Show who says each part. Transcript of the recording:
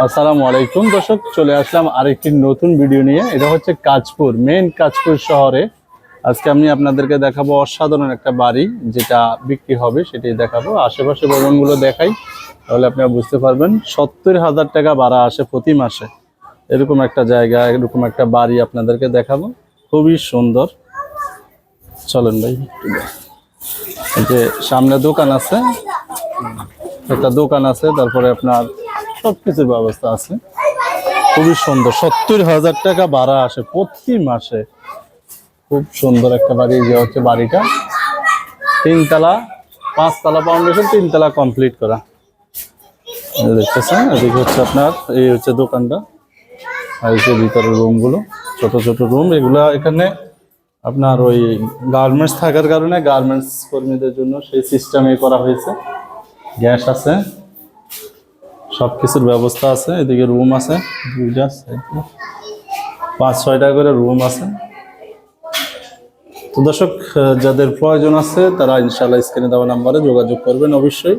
Speaker 1: আসসালামু আলাইকুম। দর্শক, চলে আসলাম আরেকটি নতুন ভিডিও নিয়ে। এটা হচ্ছে কাজপুর মেন কাজপুর শহরে। আজকে আমি আপনাদেরকে দেখাবো অসাধারণ একটা বাড়ি, যেটা বিক্রি হবে, সেটাই দেখাবো। আশেপাশে ভবনগুলো দেখাই, তাহলে আপনারা বুঝতে পারবেন, সত্তর হাজার টাকা ভাড়া আসে প্রতি মাসে। এরকম একটা জায়গা, এরকম একটা বাড়ি আপনাদেরকে দেখাবো। খুবই সুন্দর। চলেন ভাই যে সামনে দোকান আছে, একটা দোকান আছে, তারপরে আপনার সব কিছুর ব্যবস্থা আছে। খুবই সুন্দর। সত্তর হাজার টাকা ভাড়া আসে প্রতি মাসে। খুব সুন্দর একটা বাড়ি যে হচ্ছে বাড়িটা। তিনতলা, পাঁচতলা ফাউন্ডেশন তিনতলা কমপ্লিট করা। দেখতেছেন, এদিকে হচ্ছে আপনার, এই হচ্ছে দোকানটা। আর এই ভিতরের রুমগুলো ছোট ছোট রুম এগুলা এখানে আপনার ওই গার্মেন্টস থাকার কারণে গার্মেন্টস কর্মীদের জন্য সেই সিস্টেমে করা হয়েছে। গ্যাস আছে। সব কিছুর ব্যবস্থা আছে, এদিকে রুম আছে। পাঁচ, ছয়টা করে রুম আছে তো দর্শক যাদের প্রয়োজন আছে, তারা ইনশাল্লাহ স্ক্রিনে দেওয়া নাম্বারে যোগাযোগ করবেন অবশ্যই